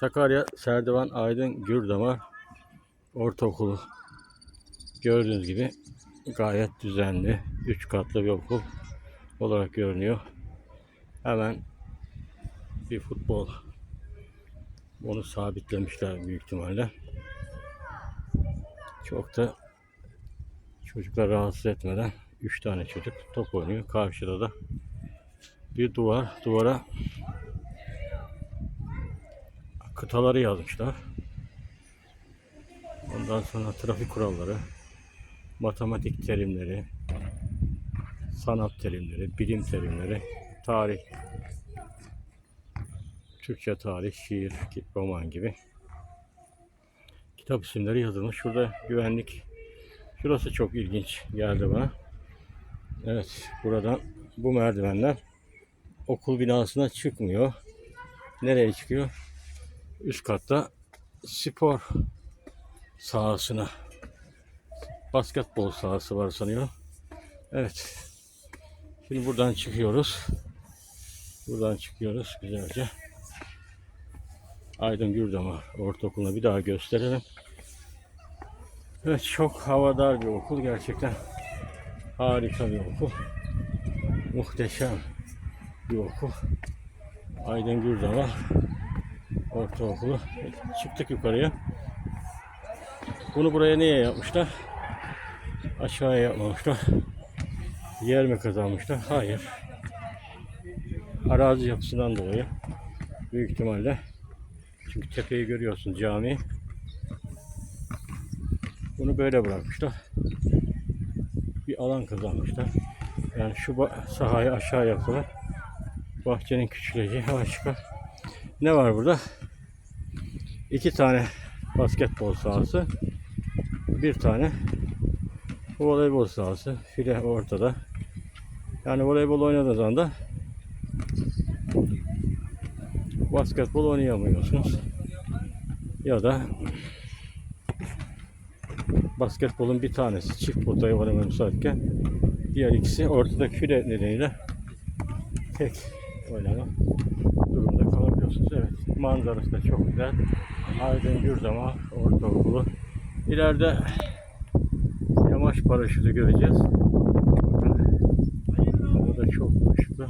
Sakarya Serdivan Aydın Gürdamar Ortaokulu. Gördüğünüz gibi gayet düzenli. Üç katlı bir okul olarak görünüyor. Hemen bir futbol onu sabitlemişler büyük ihtimalle. Çok da çocuklar rahatsız etmeden 3 tane çocuk top oynuyor. Karşıda da bir duvar. Duvara kıtaları yazmışlar. Ondan sonra trafik kuralları, matematik terimleri, sanat terimleri, bilim terimleri, tarih, Türkçe tarih, şiir, roman gibi kitap isimleri yazılmış. Şurada güvenlik. Şurası çok ilginç geldi bana. Evet, buradan bu merdivenler okul binasına çıkmıyor. Nereye çıkıyor? Üst katta spor sahasına. Basketbol sahası var sanıyorum. Evet. Şimdi buradan çıkıyoruz. Buradan çıkıyoruz güzelce. Aydın Gürdamar Ortaokulu'na bir daha gösterelim. Evet çok havadar bir okul gerçekten. Harika bir okul. Muhteşem bir okul. Aydın Gürdamar Ortaokulu. Çıktık yukarıya. Bunu buraya niye yapmışlar? Aşağıya yapmamışlar. Yer mi kazanmışlar? Hayır. Arazi yapısından dolayı büyük ihtimalle çünkü tepeyi görüyorsun cami. Bunu böyle bırakmışlar. Bir alan kazanmışlar. Yani şu sahayı aşağı yaptılar. Bahçenin küçüleceği başka. Ne var burada? İki tane basketbol sahası. Bir tane voleybol sahası. File ortada. Yani voleybol oynadığınız zaman da basketbol oynayamıyorsunuz. Ya da basketbolun bir tanesi çift potaya oynamaya müsaitken diğer ikisi ortadaki file nedeniyle tek oynama durumda kalabiliyorsunuz. Evet Manzarası da çok güzel. Aydın Gürdama Ortaokulu. İleride yamaç paraşütü göreceğiz. Bakın, o da çok hoştu.